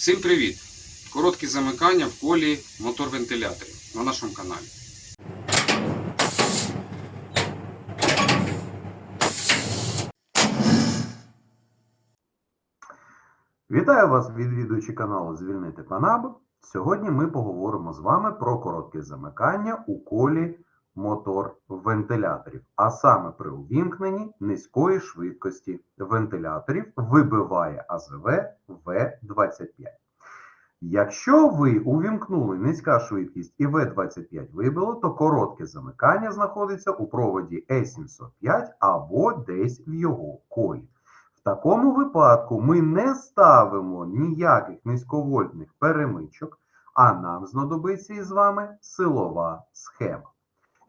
Всім привіт! Короткі замикання в колі мотор-вентиляторів на нашому каналі. Вітаю вас, відвідувачі каналу Звільнити Панаб. Сьогодні ми поговоримо з вами про коротке замикання у колі мотор-вентиляторів, а саме при увімкненні низької швидкості вентиляторів вибиває АЗВ В25. Якщо ви увімкнули низька швидкість і В25 вибило, то коротке замикання знаходиться у проводі Е705 або десь в його колі. В такому випадку ми не ставимо ніяких низьковольтних перемичок, а нам знадобиться із вами силова схема.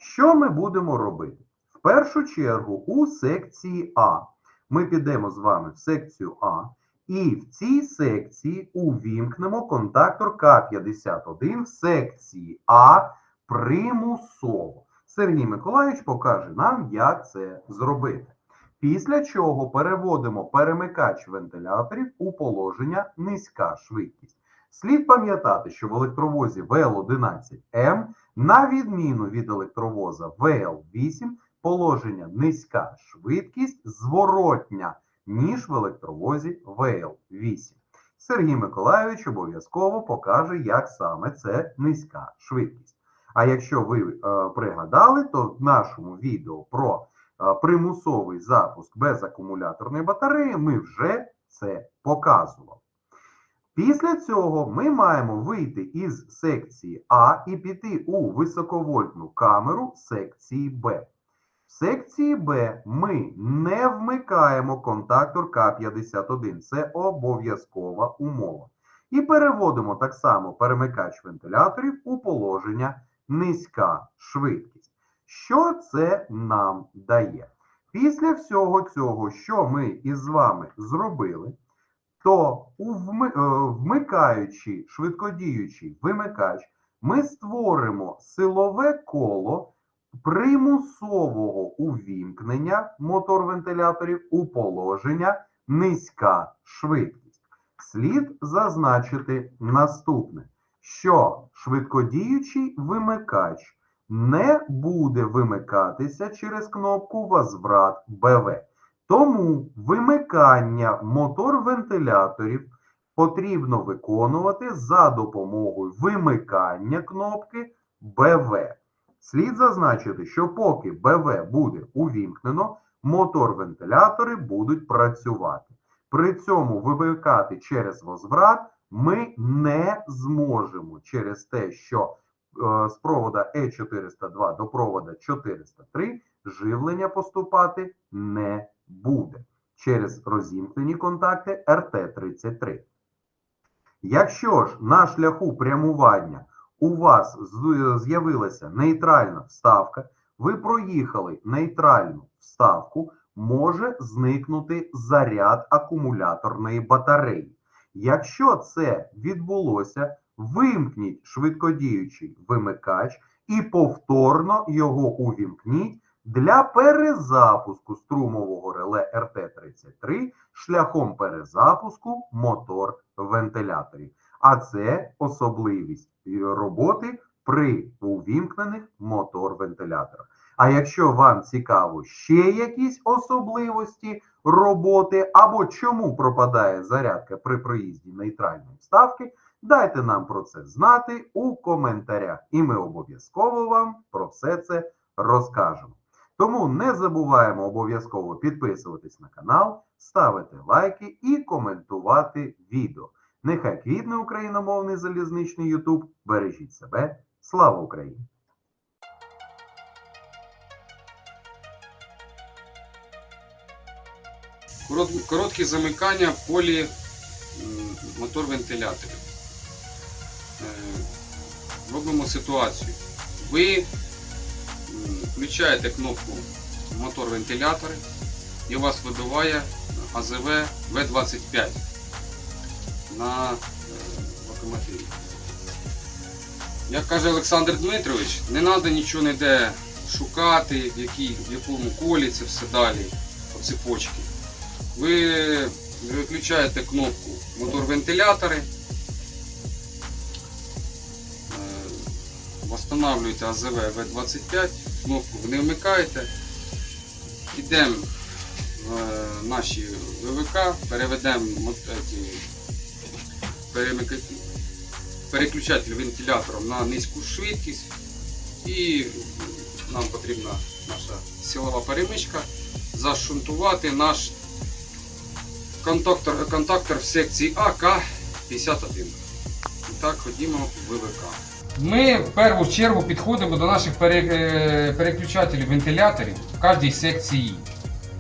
Що ми будемо робити? В першу чергу у секції А ми підемо з вами в секцію А, і в цій секції увімкнемо контактор К51 в секції А примусово. Сергій Миколаївич покаже нам, як це зробити. Після чого переводимо перемикач вентиляторів у положення низька швидкість. Слід пам'ятати, що в електровозі ВЛ11М, на відміну від електровоза ВЛ8, положення низька швидкість зворотня, ніж в електровозі ВЛ8. Сергій Миколайович обов'язково покаже, як саме це низька швидкість. А якщо ви е, пригадали, то в нашому відео про е, примусовий запуск без акумуляторної батареї ми вже це показували. Після цього ми маємо вийти із секції А і піти у високовольтну камеру секції Б. В секції Б ми не вмикаємо контактор К51. Це обов'язкова умова. І переводимо так само перемикач вентиляторів у положення низька швидкість. Що це нам дає? Після всього цього, що ми із вами зробили, то е, вмикаючи швидкодіючий вимикач, ми створимо силове коло примусового увімкнення мотор-вентиляторів у положення низька швидкість. Слід зазначити наступне, що швидкодіючий вимикач не буде вимикатися через кнопку Возврат БВ. Тому вимикання мотор-вентиляторів потрібно виконувати за допомогою вимикання кнопки БВ. Слід зазначити, що поки БВ буде увімкнено, мотор-вентилятори будуть працювати. При цьому вимикати через возврат ми не зможемо через те, що е, з провода Е402 до провода 403 живлення поступати не буде через розімкнені контакти РТ-33. Якщо ж на шляху прямування у вас з'явилася нейтральна вставка, ви проїхали нейтральну вставку, може зникнути заряд акумуляторної батареї. Якщо це відбулося, вимкніть швидкодіючий вимикач і повторно його увімкніть для перезапуску струмового реле РТ-33 шляхом перезапуску мотор вентиляторів. А це особливість роботи при увімкнених мотор-вентиляторах. А якщо вам цікаво ще якісь особливості роботи або чому пропадає зарядка при проїзді нейтральної вставки, дайте нам про це знати у коментарях, і ми обов'язково вам про все це розкажемо. Тому не забуваємо обов'язково підписуватись на канал, ставити лайки і коментувати відео. Нехай квітне україномовний залізничний Ютуб. Бережіть себе. Слава Україні! Корот- Короткі замикання в колі мотор-вентиляторів. Е, Робимо ситуацію. Ви включаєте кнопку мотор вентилятори і у вас видуває АЗВ В-25 на е, локомотиві. Як каже Олександр Дмитрович, не треба нічого не йде шукати, в, якій, в якому колі це все далі, по цепочці. Ви виключаєте кнопку мотор-вентилятори, е, встановлюєте АЗВ В-25 кнопку не вмикаєте. Йдемо в е, наші ВВК, переведемо перемика- переключатель вентилятором на низьку швидкість і нам потрібна наша силова перемичка зашунтувати наш контактор, контактор в секції АК-51. І так, ходімо в ВВК. Ми в першу чергу підходимо до наших е, переключателів вентиляторів в кожній секції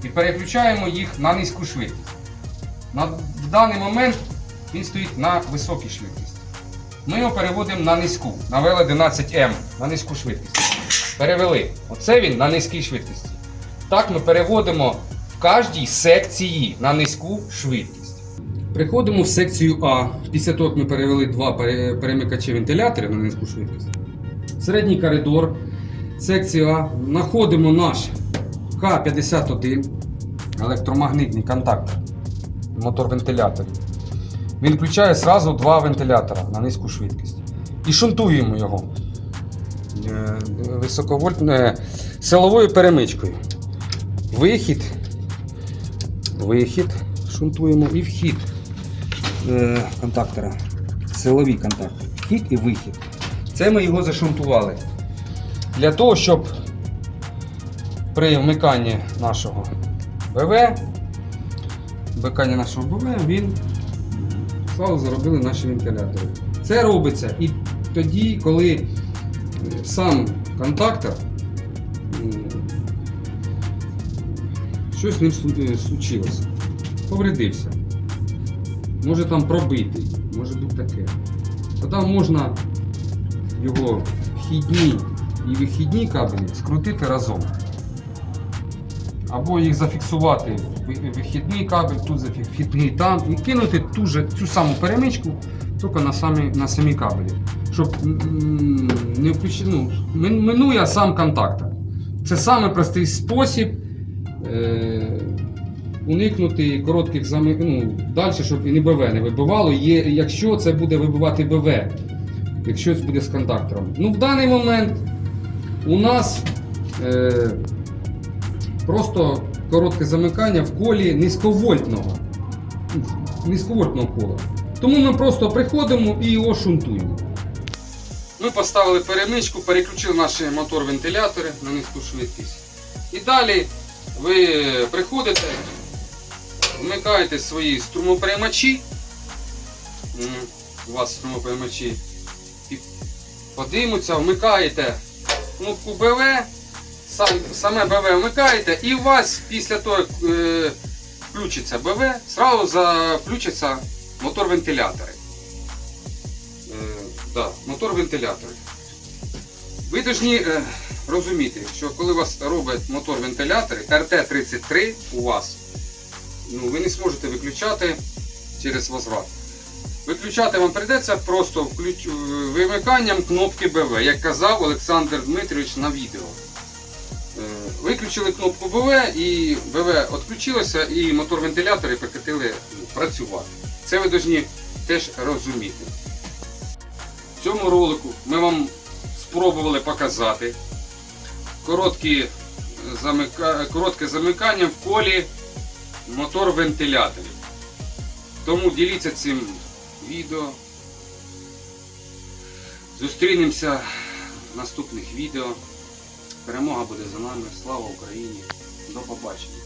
і переключаємо їх на низьку швидкість. На, даний момент він стоїть на високій швидкості. Ми його переводимо на низьку, на VL11M, на низьку швидкість. Перевели. Оце він на низькій швидкості. Так ми переводимо в кожній секції на низьку швидкість. Приходимо в секцію А. Після того, як ми перевели два перемикачі вентиляторів на низьку швидкість. Середній коридор, секція А. Знаходимо наш К-51, електромагнітний контактор, мотор вентиляторів. Він включає зразу два вентилятора на низьку швидкість. І шунтуємо його е, високовольтною силовою перемичкою. Вихід, вихід шунтуємо і вхід е, контактора. Силові контакти. Вхід і вихід. Це ми його зашунтували. Для того, щоб при вмиканні нашого БВ, вмиканні нашого БВ, він славу заробили наші вентилятори. Це робиться і тоді, коли е, сам контактор щось з ним е, случилося. Повредився. Може там пробитий, може бути таке. Тоді можна його вхідні і вихідні кабелі скрутити разом. Або їх зафіксувати ви- вихідний кабель, тут зафі- там, і кинути ту же, цю саму перемичку, тільки на самі, на самі кабелі. Щоб не ну, минує сам контактор. Це простий спосіб е, уникнути коротких зами... ну, далі, щоб і не БВ не вибивало, є, якщо це буде вибивати БВ, якщо це буде з контактором. Ну, в даний момент у нас е, просто коротке замикання в колі низьковольтного, низьковольтного кола. Тому ми просто приходимо і його шунтуємо. Ми поставили перемичку, переключили наші мотор-вентилятори на низьку швидкість. І далі ви приходите, вмикаєте свої струмоприймачі. У вас струмоприймачі подимуться, вмикаєте кнопку БВ, сам, саме БВ вмикаєте, і у вас після того, як е, включиться БВ, зразу заключаться мотор-вентилятори. Е, да, мотор-вентилятори. Ви повинні е, розуміти, що коли у вас робить мотор-вентилятори, РТ-33 у вас, ну, ви не зможете виключати через возврат. Виключати вам прийдеться просто включ... е, вимиканням кнопки БВ, як казав Олександр Дмитрович на відео. Е, Виключили кнопку БВ і БВ відключилося і мотор-вентилятори прекратили ну, працювати. Це ви повинні теж розуміти. В цьому ролику ми вам спробували показати короткі замика... коротке замикання в колі мотор-вентиляторів. Тому діліться цим відео. Зустрінемося в наступних відео. Перемога буде за нами. Слава Україні! До побачення!